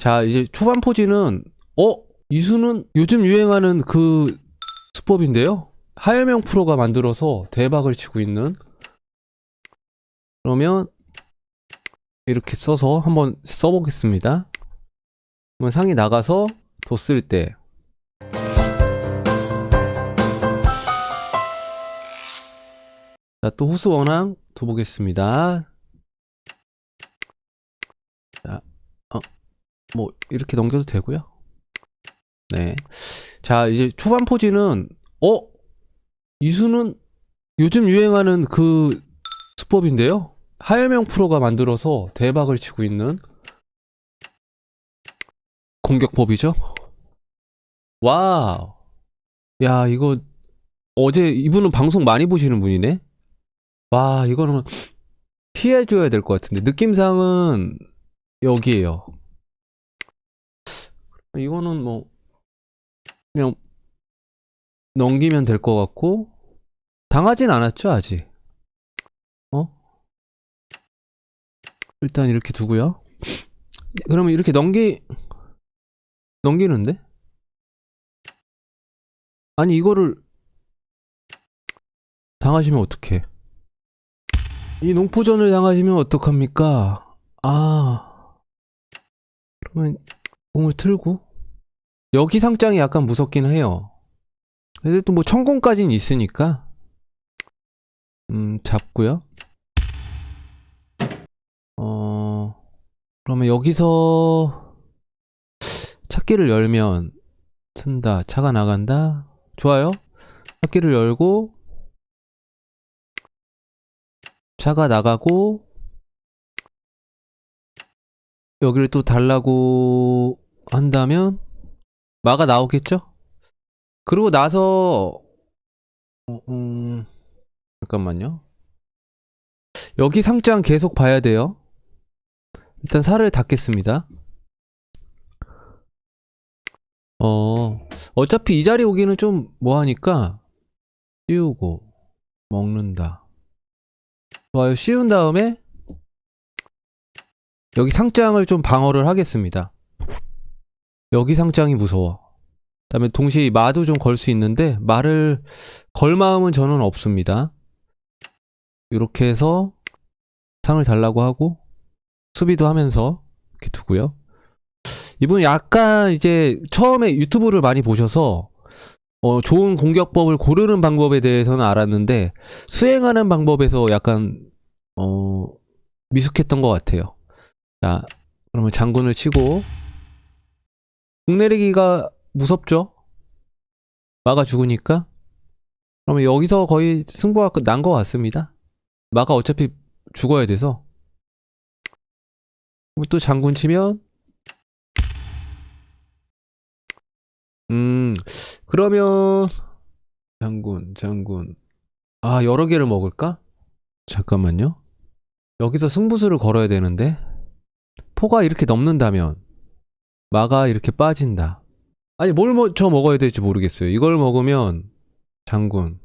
자, 이제 초반 포지는, 어? 이수는 요즘 유행하는 그 수법인데요? 하여명 프로가 만들어서 대박을 치고 있는. 그러면, 이렇게 써서 한번 써보겠습니다. 그러면 상이 나가서 뒀을 때. 자, 또 호수 원앙 둬보겠습니다. 자, 어, 뭐, 이렇게 넘겨도 되고요. 네. 자, 이제 초반 포지는, 어? 이수는 요즘 유행하는 그 수법인데요? 하여명 프로가 만들어서 대박을 치고 있는 공격법이죠? 와우. 야, 이거, 어제 이분은 방송 많이 보시는 분이네? 와, 이거는 피해줘야 될 것 같은데. 느낌상은 여기에요. 이거는 뭐, 그냥 넘기면 될 것 같고, 당하진 않았죠, 아직. 어? 일단 이렇게 두고요. 그러면 이렇게 넘기, 넘기는데? 아니, 이거를 당하시면 어떡해. 이 농포전을 당하시면 어떡합니까? 아. 그러면 공을 틀고 여기 상장이 약간 무섭긴 해요. 근데 또 뭐 천공까지는 있으니까 음 잡고요. 어 그러면 여기서 찾기를 열면 튼다 차가 나간다 좋아요. 찾기를 열고 차가 나가고 여기를 또 달라고 한다면 마가 나오겠죠? 그러고 나서 어, 음, 잠깐만요. 여기 상장 계속 봐야 돼요. 일단 살을 닫겠습니다. 어, 어차피 이 자리 오기는 좀 뭐하니까 띄우고 먹는다. 좋아요. 씌운 다음에 여기 상장을 좀 방어를 하겠습니다. 여기 상장이 무서워. 그다음에 동시에 마도 좀 걸 수 있는데 말을 걸 마음은 저는 없습니다. 이렇게 해서 상을 달라고 하고 수비도 하면서 이렇게 두고요. 이분 약간 이제 처음에 유튜브를 많이 보셔서 어, 좋은 공격법을 고르는 방법에 대해서는 알았는데 수행하는 방법에서 약간 어, 미숙했던 것 같아요. 자, 그러면 장군을 치고 국 내리기가 무섭죠? 마가 죽으니까 그러면 여기서 거의 승부가 난 것 같습니다. 마가 어차피 죽어야 돼서 또 장군 치면 음 그러면 장군 장군 아 여러 개를 먹을까? 잠깐만요. 여기서 승부수를 걸어야 되는데 포가 이렇게 넘는다면 마가 이렇게 빠진다. 아니 뭘저 먹어야 될지 모르겠어요. 이걸 먹으면 장군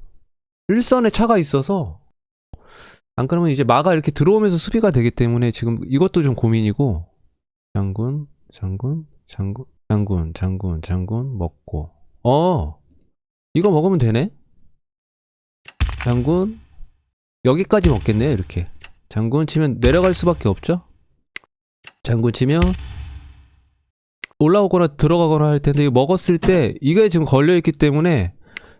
일선에 차가 있어서. 안 그러면 이제 마가 이렇게 들어오면서 수비가 되기 때문에 지금 이것도 좀 고민이고. 장군 장군 장군 장군 장군 장군 먹고. 어 이거 먹으면 되네? 장군 여기까지 먹겠네 이렇게. 장군 치면 내려갈 수밖에 없죠? 장군 치면 올라오거나 들어가거나 할 텐데 먹었을 때 이게 지금 걸려 있기 때문에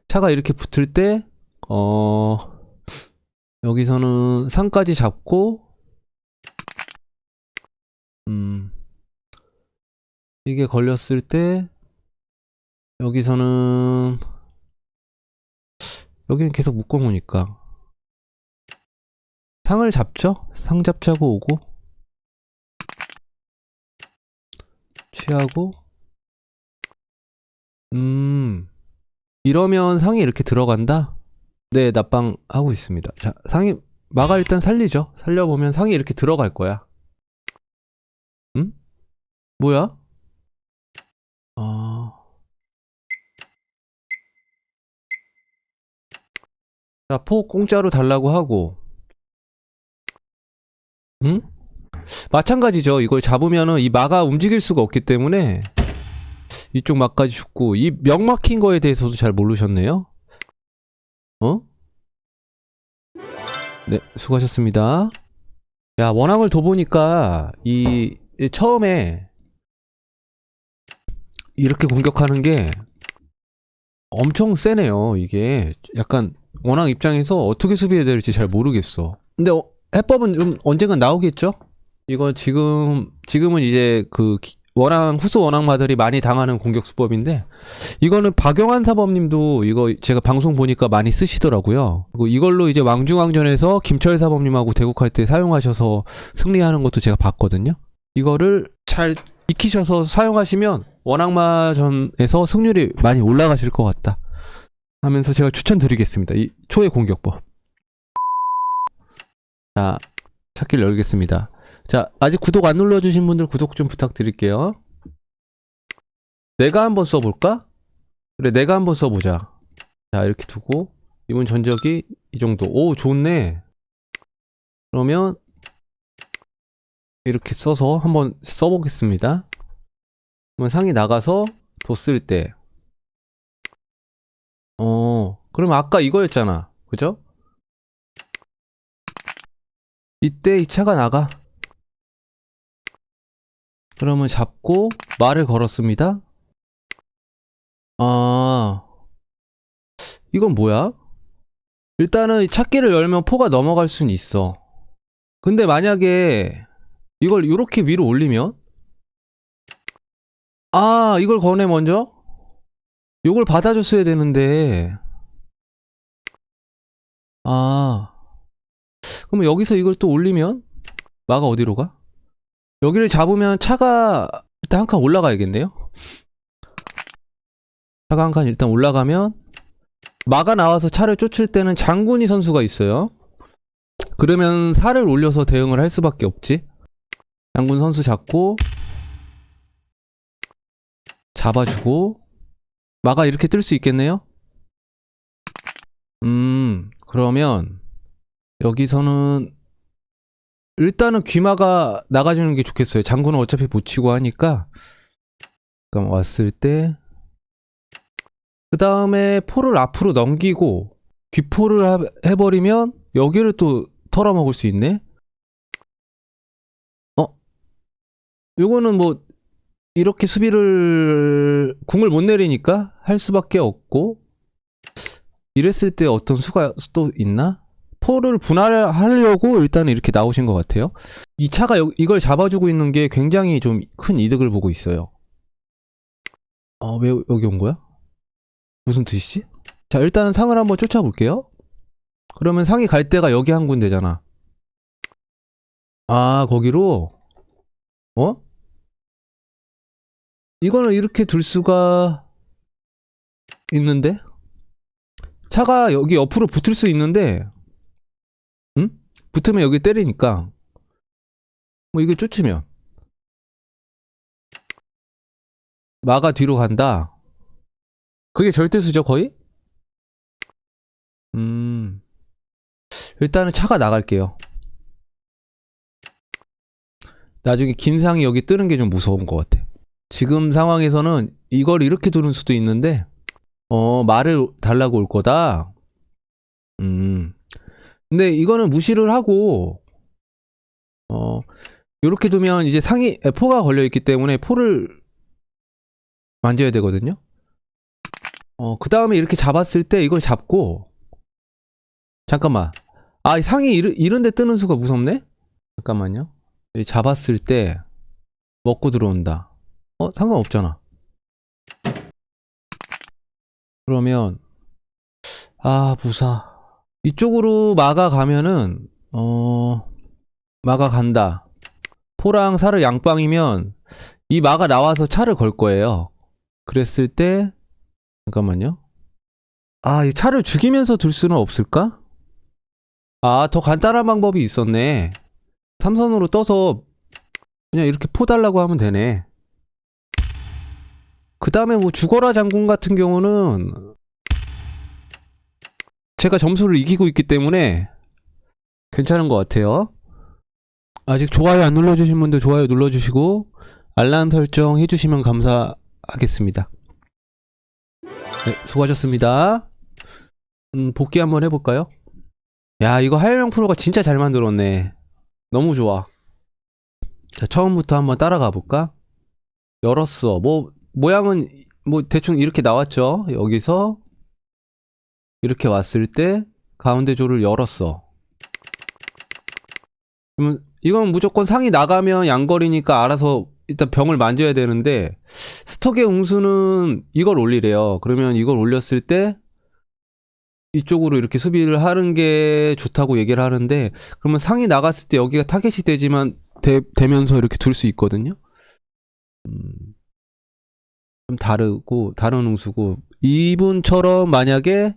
차가 이렇게 붙을 때 어 여기서는 상까지 잡고 음 이게 걸렸을 때 여기서는 여기는 계속 묶어 놓으니까 상을 잡죠? 상 잡자고 오고 취하고 음 이러면 상이 이렇게 들어간다? 네 납방 하고 있습니다 자 상이 마가 일단 살리죠 살려보면 상이 이렇게 들어갈 거야 음? 뭐야? 아... 자, 포 공짜로 달라고 하고 응? 마찬가지죠. 이걸 잡으면은 이 마가 움직일 수가 없기 때문에 이쪽 막까지 죽고 이 명 막힌 거에 대해서도 잘 모르셨네요. 어? 네, 수고하셨습니다. 야, 원앙을 더 보니까 이, 이 처음에 이렇게 공격하는 게 엄청 세네요. 이게 약간 원앙 입장에서 어떻게 수비해야 될지 잘 모르겠어. 근데 어, 해법은 좀 언젠간 나오겠죠? 이거 지금 지금은 이제 그 기- 원앙 후수 원앙마들이 많이 당하는 공격 수법인데 이거는 박영환 사범님도 이거 제가 방송 보니까 많이 쓰시더라고요. 이걸로 이제 왕중왕전에서 김철 사범님하고 대국할 때 사용하셔서 승리하는 것도 제가 봤거든요. 이거를 잘 익히셔서 사용하시면 원악마전에서 승률이 많이 올라가실 것 같다. 하면서 제가 추천드리겠습니다. 이 초의 공격법. 자, 찾기를 열겠습니다. 자, 아직 구독 안 눌러주신 분들 구독 좀 부탁드릴게요. 내가 한번 써볼까? 그래, 내가 한번 써보자. 자, 이렇게 두고, 이번 전적이 이 정도. 오, 좋네. 그러면, 이렇게 써서 한번 써보겠습니다. 그러면 상이 나가서 뒀을 때, 어, 그럼 아까 이거였잖아. 그죠? 이때 이 차가 나가. 그러면 잡고 말을 걸었습니다. 아, 이건 뭐야? 일단은 이 찾기를 열면 포가 넘어갈 수는 있어. 근데 만약에 이걸 이렇게 위로 올리면 아, 이걸 거네 먼저? 요걸 받아줬어야 되는데 아, 그러면 여기서 이걸 또 올리면 마가 어디로 가? 여기를 잡으면 차가 일단 한 칸 올라가야겠네요. 차가 한 칸 일단 올라가면 마가 나와서 차를 쫓을 때는 장군이 선수가 있어요. 그러면 살을 올려서 대응을 할 수밖에 없지. 장군 선수 잡고 잡아주고 마가 이렇게 뜰 수 있겠네요. 음 그러면 여기서는 일단은 귀마가 나가주는 게 좋겠어요. 장군은 어차피 못 치고 하니까. 그럼 왔을 때, 그 다음에 포를 앞으로 넘기고, 귀포를 하- 해버리면, 여기를 또 털어먹을 수 있네? 어? 요거는 뭐, 이렇게 수비를, 궁을 못 내리니까 할 수밖에 없고, 이랬을 때 어떤 수가 또 있나? 포를 분할하려고 일단은 이렇게 나오신 것 같아요. 이 차가 여- 이걸 잡아주고 있는 게 굉장히 좀 큰 이득을 보고 있어요. 어, 왜 여기 온 거야? 무슨 뜻이지? 자, 일단은 상을 한번 쫓아볼게요. 그러면 상이 갈 데가 여기 한 군데잖아. 아, 거기로? 어? 이거는 이렇게 둘 수가 있는데? 차가 여기 옆으로 붙을 수 있는데, 응? 붙으면 여기 때리니까 뭐 이게 쫓으면 마가 뒤로 간다. 그게 절대수죠 거의? 음 일단은 차가 나갈게요. 나중에 김상이 여기 뜨는 게 좀 무서운 것 같아. 지금 상황에서는 이걸 이렇게 두는 수도 있는데 어 말을 달라고 올 거다. 음 근데 이거는 무시를 하고 어 요렇게 두면 이제 상이 에, 포가 걸려 있기 때문에 포를 만져야 되거든요. 어 그 다음에 이렇게 잡았을 때 이걸 잡고 잠깐만. 아, 이 상이 이르, 이런 데 뜨는 수가 무섭네? 잠깐만요. 이 잡았을 때 먹고 들어온다. 어, 상관없잖아. 그러면 아, 부사. 이쪽으로 마가 가면은 어 마가 간다. 포랑 사르 양빵이면 이 마가 나와서 차를 걸 거예요. 그랬을 때 잠깐만요. 아, 이 차를 죽이면서 둘 수는 없을까? 아, 더 간단한 방법이 있었네. 삼선으로 떠서 그냥 이렇게 포 달라고 하면 되네. 그 다음에 뭐 죽어라 장군 같은 경우는 제가 점수를 이기고 있기 때문에 괜찮은 것 같아요. 아직 좋아요 안 눌러주신 분들 좋아요 눌러주시고 알람 설정 해주시면 감사하겠습니다. 네, 수고하셨습니다. 음, 복귀 한번 해볼까요? 야, 이거 하열형 프로가 진짜 잘 만들었네. 너무 좋아. 자, 처음부터 한번 따라가 볼까? 열었어. 뭐, 모양은, 뭐, 대충 이렇게 나왔죠? 여기서, 이렇게 왔을 때, 가운데 조를 열었어. 그러면, 이건 무조건 상이 나가면 양거리니까 알아서 일단 병을 만져야 되는데, 스톡의 웅수는 이걸 올리래요. 그러면 이걸 올렸을 때, 이쪽으로 이렇게 수비를 하는 게 좋다고 얘기를 하는데 그러면 상이 나갔을 때 여기가 타겟이 되지만 되, 되면서 이렇게 둘 수 있거든요. 음, 좀 다르고 다른 웅수고 이분처럼 만약에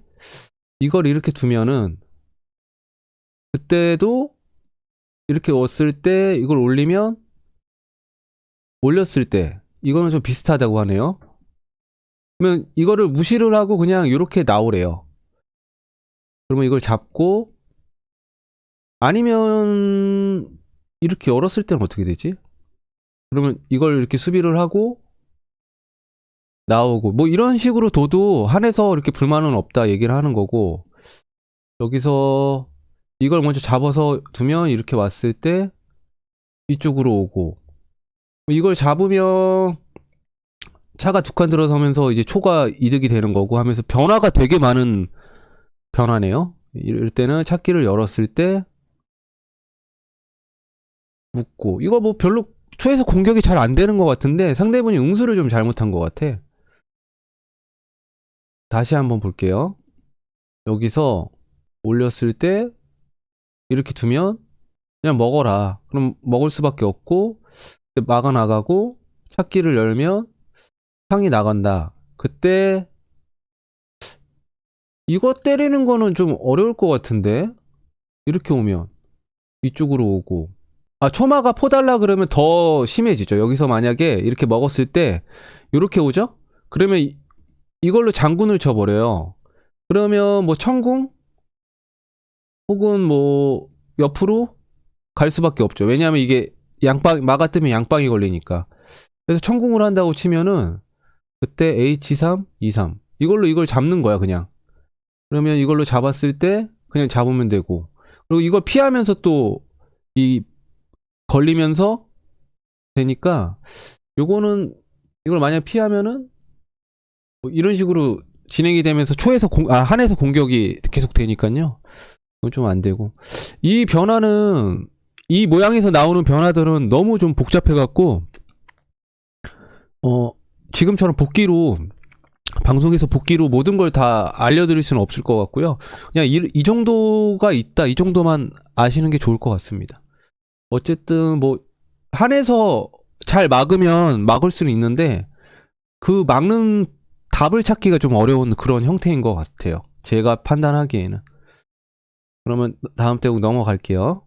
이걸 이렇게 두면은 그때도 이렇게 왔을 때 이걸 올리면 올렸을 때 이거는 좀 비슷하다고 하네요. 그러면 이거를 무시를 하고 그냥 이렇게 나오래요. 그러면 이걸 잡고 아니면 이렇게 열었을 때는 어떻게 되지? 그러면 이걸 이렇게 수비를 하고 나오고 뭐 이런 식으로 둬도 한에서 이렇게 불만은 없다 얘기를 하는 거고 여기서 이걸 먼저 잡아서 두면 이렇게 왔을 때 이쪽으로 오고 이걸 잡으면 차가 두 칸 들어서면서 이제 초가 이득이 되는 거고 하면서 변화가 되게 많은 변화네요. 이럴 때는 찾기를 열었을 때 묶고 이거 뭐 별로 초에서 공격이 잘 안 되는 것 같은데 상대분이 응수를 좀 잘못한 것 같아. 다시 한번 볼게요. 여기서 올렸을 때 이렇게 두면 그냥 먹어라. 그럼 먹을 수밖에 없고 막아 나가고 찾기를 열면 상이 나간다. 그때 이거 때리는 거는 좀 어려울 것 같은데 이렇게 오면 이쪽으로 오고 아 초마가 포달라 그러면 더 심해지죠 여기서 만약에 이렇게 먹었을 때 이렇게 오죠 그러면 이- 이걸로 장군을 쳐버려요. 그러면 뭐 천궁? 혹은 뭐 옆으로 갈 수밖에 없죠. 왜냐하면 이게 양빵 마가 뜨면 양빵이 걸리니까. 그래서 천궁을 한다고 치면은 그때 H3, 23 이걸로 이걸 잡는 거야 그냥. 그러면 이걸로 잡았을 때 그냥 잡으면 되고. 그리고 이걸 피하면서 또 이 걸리면서 되니까 요거는 이걸 만약 피하면은 뭐 이런 식으로 진행이 되면서 초에서 공, 아 한에서 공격이 계속 되니까요. 이건 좀 안 되고 이 변화는 이 모양에서 나오는 변화들은 너무 좀 복잡해 갖고 어 지금처럼 복귀로 방송에서 복귀로 모든 걸 다 알려드릴 수는 없을 것 같고요. 그냥 이, 이 정도가 있다, 이 정도만 아시는 게 좋을 것 같습니다. 어쨌든 뭐 한에서 잘 막으면 막을 수는 있는데 그 막는 답을 찾기가 좀 어려운 그런 형태인 것 같아요. 제가 판단하기에는. 그러면 다음 대국 넘어갈게요.